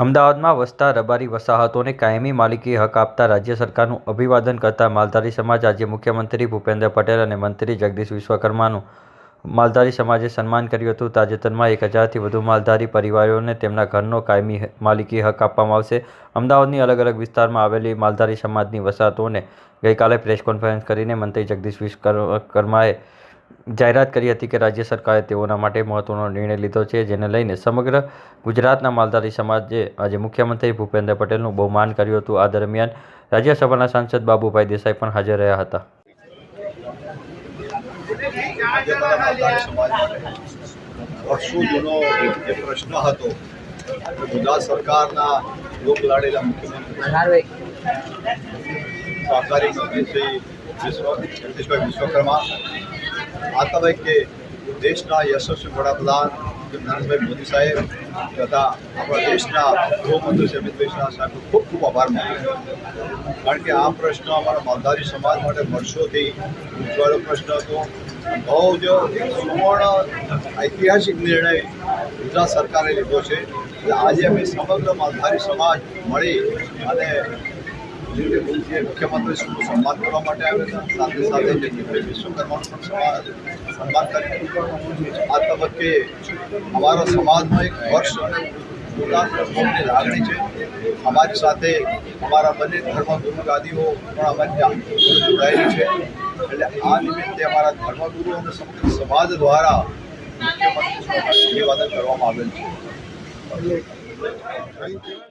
અમદાવાદમાં વસતા રબારી વસાહતોને કાયમી માલિકી હક આપતા રાજ્ય સરકારનું અભિવાદન કરતા માલધારી સમાજ આજે મુખ્યમંત્રી ભૂપેન્દ્ર પટેલ અને મંત્રી જગદીશ વિશ્વકર્માનું માલધારી સમાજે સન્માન કર્યું હતું. તાજેતરમાં એક હજારથી વધુ માલધારી પરિવારોને તેમના ઘરનો કાયમી માલિકી હક આપવામાં આવશે. અમદાવાદની અલગ અલગ વિસ્તારમાં આવેલી માલધારી સમાજની વસાહતોને ગઈકાલે પ્રેસ કોન્ફરન્સ કરીને મંત્રી જગદીશ વિશ્વકર્માએ જાહેરાત કરી હતી કે રાજ્ય સરકારે તેઓના માટે મહત્વનો નિર્ણય લીધો છે, જેને લઈને સમગ્ર ગુજરાતના માલધારી સમાજે આજે મુખ્યમંત્રી ભૂપેન્દ્ર પટેલનું બહુમાન કર્યું હતું. આ દરમિયાન રાજ્યસભાના સાંસદ બાબુભાઈ દેસાઈ પણ હાજર રહ્યા હતા. વિશ્વકર્મા આતંક કે દેશના યશસ્વી વડાપ્રધાન નરેન્દ્રભાઈ મોદી સાહેબ તથા આપણા દેશના ગૃહમંત્રી શ્રી અમિતભાઈ શાહ સાહેબનો ખૂબ ખૂબ આભાર માનું કારણ કે આ પ્રશ્ન અમારા માલધારી સમાજ માટે વર્ષોથી ઉજવાયેલો પ્રશ્ન હતો. બહુ જ સુવર્ણ ઐતિહાસિક નિર્ણય ગુજરાત સરકારે લીધો છે. આજે અમે સમગ્ર માલધારી સમાજ મળી અને જે મુખ્યમંત્રી શ્રીનું સન્માન કરવા માટે આવ્યા હતા સાથે સાથે જગદીશભાઈ વિશ્વકર્માનું પણ સન્માન કરી આ તબક્કે અમારા સમાજનો એક વર્ષ પોતાના લાગણી છે. અમારી સાથે અમારા બંને ધર્મગુરુ ગાદીઓ પણ અમારી ત્યાં જોડાયેલી છે. એટલે આ નિમિત્તે અમારા ધર્મગુરુ અને સમગ્ર સમાજ દ્વારા મુખ્યમંત્રીનું નિવેદન કરવામાં આવેલ છે.